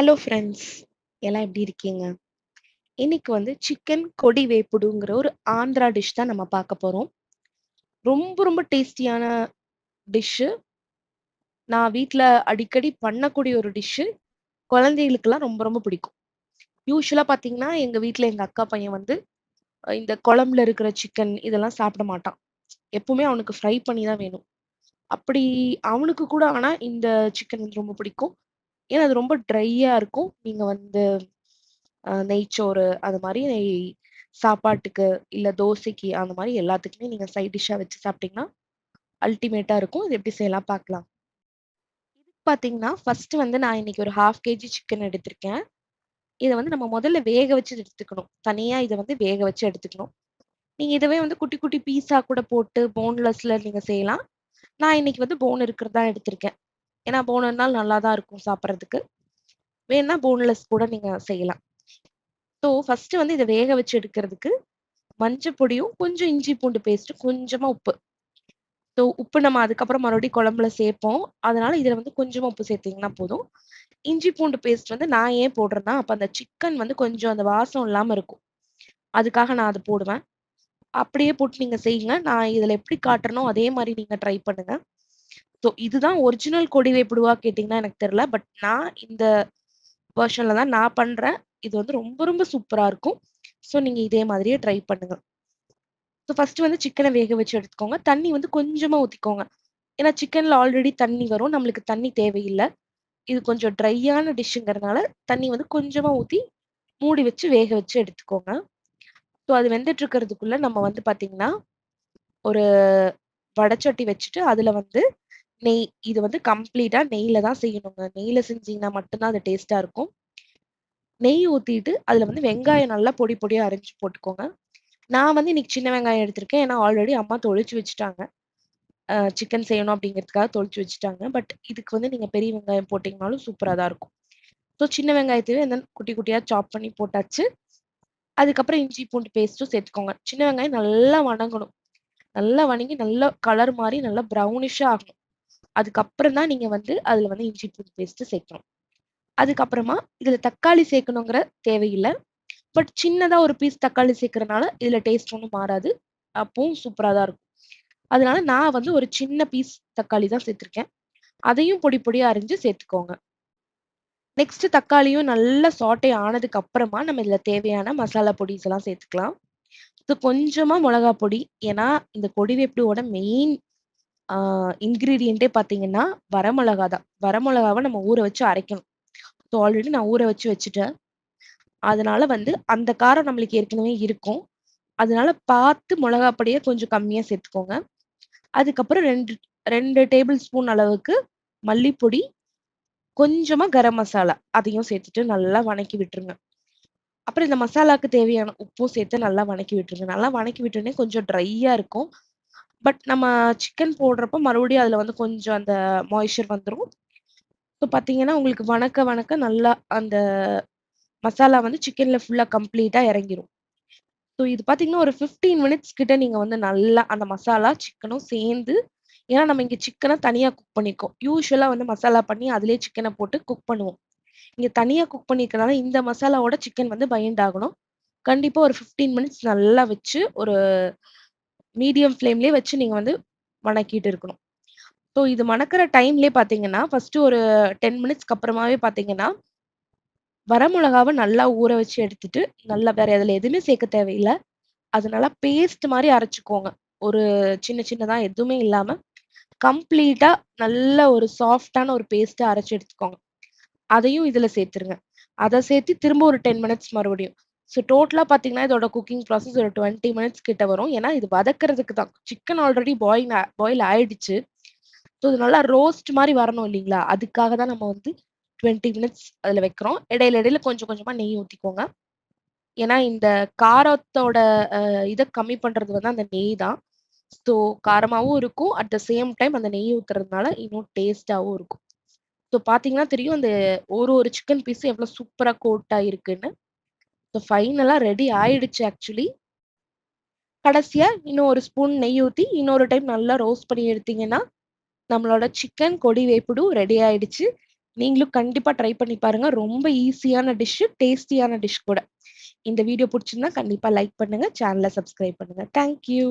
Hello friends எல்லாம் எப்படி இருக்கீங்க? இன்னைக்கு வந்து சிக்கன் கொடி வேப்புடுங்கிற ஒரு ஆந்திரா டிஷ் தான் நம்ம பார்க்க போறோம். ரொம்ப ரொம்ப டேஸ்டியான டிஷ்ஷு. நான் வீட்டில் அடிக்கடி பண்ணக்கூடிய ஒரு டிஷ்ஷு. குழந்தைகளுக்கெல்லாம் ரொம்ப ரொம்ப பிடிக்கும். யூஸ்வலாக பார்த்தீங்கன்னா, எங்க வீட்டில் எங்க அக்கா பையன் வந்து இந்த குழம்புல இருக்கிற சிக்கன் இதெல்லாம் சாப்பிட மாட்டான். எப்பவுமே அவனுக்கு ஃப்ரை பண்ணி தான் வேணும். அப்படி அவனுக்கு கூட ஆனால் இந்த சிக்கன் வந்து ரொம்ப பிடிக்கும். ஏன்னா அது ரொம்ப ட்ரையா இருக்கும். நீங்க வந்து அ நெய்ச்சோறு அது மாரி சாப்பாட்டுக்கு, இல்ல தோசைக்கு அந்த மாதிரி எல்லாத்துக்குமே நீங்க சைட் டிஷ்ஷா வச்சு சாப்பிட்டீங்கன்னா, அல்டிமேட்டா இருக்கும். இது எப்படி செய்யலாம் பார்க்கலாம். பாத்தீங்கன்னா ஃபர்ஸ்ட் ஃபர்ஸ்ட்டு வந்து நான் இன்னைக்கு ஒரு 1/2 கேஜி சிக்கன் எடுத்திருக்கேன். இதை வந்து நம்ம முதல்ல வேக வச்சு எடுத்துக்கணும். தனியா இதை வந்து வேக வச்சு எடுத்துக்கணும். நீங்க இதுவே வந்து குட்டி குட்டி பீஸா கூட போட்டு போன்லெஸ்ல நீங்க செய்யலாம். நான் இன்னைக்கு வந்து போன் இருக்கிறதா எடுத்திருக்கேன். ஏன்னா போன் நல்லா தான் இருக்கும் சாப்பிடுறதுக்கு. வேணுனா போன்லெஸ் கூட நீங்க செய்யலாம். ஸோ ஃபர்ஸ்ட் வந்து இதை வேக வச்சு எடுக்கிறதுக்கு, மஞ்ச பொடியும், கொஞ்சம் இஞ்சி பூண்டு பேஸ்ட்டு, கொஞ்சமா உப்பு. ஸோ உப்பு நம்ம அதுக்கப்புறம் மறுபடியும் குழம்புல சேர்ப்போம். அதனால இதில் வந்து கொஞ்சமா உப்பு சேர்த்தீங்கன்னா போதும். இஞ்சி பூண்டு பேஸ்ட் வந்து நான் ஏன் போடுறேன்னா, அப்ப அந்த சிக்கன் வந்து கொஞ்சம் அந்த வாசம் இல்லாம இருக்கும். அதுக்காக நான் அதை போடுவேன். அப்படியே போட்டு நீங்க செய்யுங்க. நான் இதுல எப்படி காட்டுறனோ அதே மாதிரி நீங்க ட்ரை பண்ணுங்க. ஸோ இதுதான் ஒரிஜினல் கொடி வேப்பிடுவா கேட்டிங்கன்னா எனக்கு தெரில பட் நான் இந்த வெர்ஷன்ல தான் நான் பண்ணுறேன் இது வந்து ரொம்ப ரொம்ப சூப்பராக இருக்கும். ஸோ நீங்கள் இதே மாதிரியே ட்ரை பண்ணுங்க. ஸோ ஃபஸ்ட்டு வந்து சிக்கனை வேக வச்சு எடுத்துக்கோங்க. தண்ணி வந்து கொஞ்சமாக ஊற்றிக்கோங்க ஏன்னா சிக்கனில் ஆல்ரெடி தண்ணி வரும். நம்மளுக்கு தண்ணி தேவையில்லை இது கொஞ்சம் ட்ரையான டிஷ்ஷுங்கிறதுனால தண்ணி வந்து கொஞ்சமாக ஊற்றி மூடி வச்சு வேக வச்சு எடுத்துக்கோங்க. ஸோ அது வெந்துட்டு இருக்கிறதுக்குள்ள நம்ம வந்து பார்த்தீங்கன்னா, ஒரு வடச்சட்டி வச்சுட்டு அதில் வந்து நெய் இது வந்து கம்ப்ளீட்டா நெய்ல தான் செய்யணுங்க. நெய்ல செஞ்சீங்கன்னா மட்டும்தான் அது டேஸ்டா இருக்கும். நெய் ஊத்திட்டு அதுல வந்து வெங்காயம் நல்லா பொடி பொடியா அரிஞ்சு போட்டுக்கோங்க. நான் வந்து இன்னைக்கு சின்ன வெங்காயம் எடுத்திருக்கேன். ஏன்னா ஆல்ரெடி அம்மா தொளிச்சு வச்சுட்டாங்க. சிக்கன் செய்யணும் அப்படிங்கிறதுக்காக தொளிச்சு வச்சுட்டாங்க. பட் இதுக்கு வந்து நீங்க பெரிய வெங்காயம் போட்டீங்கனாலும் சூப்பரா தான் இருக்கும். ஸோ சின்ன வெங்காயத்தையும் தென் குட்டி குட்டியா சாப் பண்ணி போட்டாச்சு. அதுக்கப்புறம் இஞ்சி பூண்டு பேஸ்ட்டும் சேர்த்துக்கோங்க. சின்ன வெங்காயம் நல்லா வணங்கணும். நல்லா வணங்கி நல்லா கலர் மாதிரி நல்லா ப்ரௌனிஷா ஆகணும். அதுக்கப்புறம் தான் நீங்க வந்து அதுல வந்து இஞ்சி பூண்டு பேஸ்ட் சேர்க்கணும். அதுக்கப்புறமா இதுல தக்காளி சேர்க்கணுங்கிற தேவையில்லை பட் சின்னதா ஒரு பீஸ் தக்காளி சேர்க்கிறனால இதுல டேஸ்ட் ஒன்றும் மாறாது. அப்பவும் சூப்பரா தான் இருக்கும். அதனால நான் வந்து ஒரு சின்ன பீஸ் தக்காளி தான் சேர்த்திருக்கேன். அதையும் பொடி பொடியா அரிஞ்சு சேர்த்துக்கோங்க. நெக்ஸ்ட் தக்காளியும் நல்லா சாட்டை ஆனதுக்கு அப்புறமா நம்ம இதுல தேவையான மசாலா பொடிஸ் எல்லாம் சேர்த்துக்கலாம். இது கொஞ்சமா மிளகா பொடி. ஏன்னா இந்த கொடி மெயின் ஆ இன்கிரீடியன்ட்டே பார்த்தீங்கன்னா, வரமிளகா தான். வரமிளகாவ நம்ம ஊற வச்சு அரைக்கணும். ஸோ ஆல்ரெடி நான் ஊற வச்சு வச்சுட்டேன். அதனால வந்து அந்த காரம் நம்மளுக்கு ஏற்கனவே இருக்கும். அதனால பார்த்து மிளகா பொடிய கொஞ்சம் கம்மியா சேர்த்துக்கோங்க. அதுக்கப்புறம் 2 2 டேபிள் ஸ்பூன் அளவுக்கு மல்லிப்பொடி, கொஞ்சமா கரம் மசாலா அதையும் சேர்த்துட்டு நல்லா வணக்கி விட்டுருங்க. அப்புறம் இந்த மசாலாக்கு தேவையான உப்பும் சேர்த்து நல்லா வணக்கி விட்டுருங்க. நல்லா வணக்கி விட்டோனே கொஞ்சம் ட்ரையா இருக்கும். பட் நம்ம சிக்கன் போடுறப்ப மறுபடியும் அதில் வந்து கொஞ்சம் அந்த மாய்ஸ்சர் வந்துடும் ஸோ பார்த்தீங்கன்னா, உங்களுக்கு வணக்க வணக்க நல்லா அந்த மசாலா வந்து சிக்கன்ல ஃபுல்லாக கம்ப்ளீட்டாக இறங்கிரும். ஸோ இது பார்த்தீங்கன்னா, ஒரு 15 மினிட்ஸ் கிட்ட நீங்கள் வந்து நல்லா அந்த மசாலா, சிக்கனும் சேர்ந்து ஏன்னா நம்ம இங்கே சிக்கனை தனியாக குக் பண்ணிக்கோம் யூஸ்வலாக வந்து மசாலா பண்ணி அதிலே சிக்கனை போட்டு குக் பண்ணுவோம். இங்கே தனியாக குக் பண்ணியிருக்கனால இந்த மசாலாவோட சிக்கன் வந்து பைண்ட் ஆகணும். கண்டிப்பாக ஒரு 15 மினிட்ஸ் நல்லா வச்சு ஒரு மீடியம் ஃப்ளேம்லேயே வச்சு நீங்கள் வந்து வணக்கிட்டு இருக்கணும். ஸோ இது மணக்கிற டைம்லேயே பார்த்தீங்கன்னா, ஃபர்ஸ்ட்டு ஒரு 10 மினிட்ஸ்க்கு அப்புறமாவே பார்த்தீங்கன்னா வரமிளகாவை நல்லா ஊற வச்சு எடுத்துட்டு, நல்லா வேற அதில் எதுவுமே சேர்க்க தேவையில்லை அது நல்லா பேஸ்ட் மாதிரி அரைச்சிக்கோங்க ஒரு சின்ன சின்னதாக எதுவுமே இல்லாமல் கம்ப்ளீட்டாக நல்ல ஒரு சாஃப்ட்டான ஒரு பேஸ்ட்டை அரைச்சி எடுத்துக்கோங்க. அதையும் இதில் சேர்த்துருங்க. அதை சேர்த்து திரும்ப ஒரு 10 மினிட்ஸ் மறுபடியும். ஸோ டோட்டலாக பார்த்தீங்கன்னா, இதோட குக்கிங் ப்ராசஸ் ஒரு 20 மினிட்ஸ் கிட்ட வரும். ஏன்னா இது வதக்குறதுக்கு தான். சிக்கன் ஆல்ரெடி பாயில் பாயில் ஆயிடுச்சு. ஸோ இது நல்லா ரோஸ்ட் மாதிரி வரணும் இல்லைங்களா அதுக்காக தான் நம்ம வந்து 20 மினிட்ஸ் அதில் வைக்கிறோம். இடையில இடையில கொஞ்சம் கொஞ்சமாக நெய் ஊற்றிக்கோங்க ஏன்னா இந்த காரத்தோட இதை கம்மி பண்ணுறது வந்து அந்த நெய் தான். ஸோ காரமாகவும் இருக்கும். அட் த சேம் டைம் அந்த நெய் ஊத்துறதுனால இன்னும் டேஸ்டாகவும் இருக்கும். ஸோ பார்த்தீங்கன்னா தெரியும், அந்த ஒரு ஒரு சிக்கன் பீஸும் எவ்வளோ சூப்பராக கோட்டாக இருக்குன்னு ஸோ ஃபைனலா ரெடி ஆயிடுச்சு ஆக்சுவலி. கடைசியா இன்னும் ஒரு ஸ்பூன் நெய் ஊற்றி இன்னொரு டைம் நல்லா ரோஸ்ட் பண்ணி எடுத்தீங்கன்னா, நம்மளோட சிக்கன் கொடி வேப்புடு ரெடி ஆயிடுச்சு. நீங்களும் கண்டிப்பாக ட்ரை பண்ணி பாருங்க. ரொம்ப ஈஸியான டிஷ்ஷு டேஸ்டியான டிஷ் கூட. இந்த வீடியோ பிடிச்சிருந்தா கண்டிப்பாக லைக் பண்ணுங்க. சேனலை சப்ஸ்கிரைப் பண்ணுங்க. Thank you.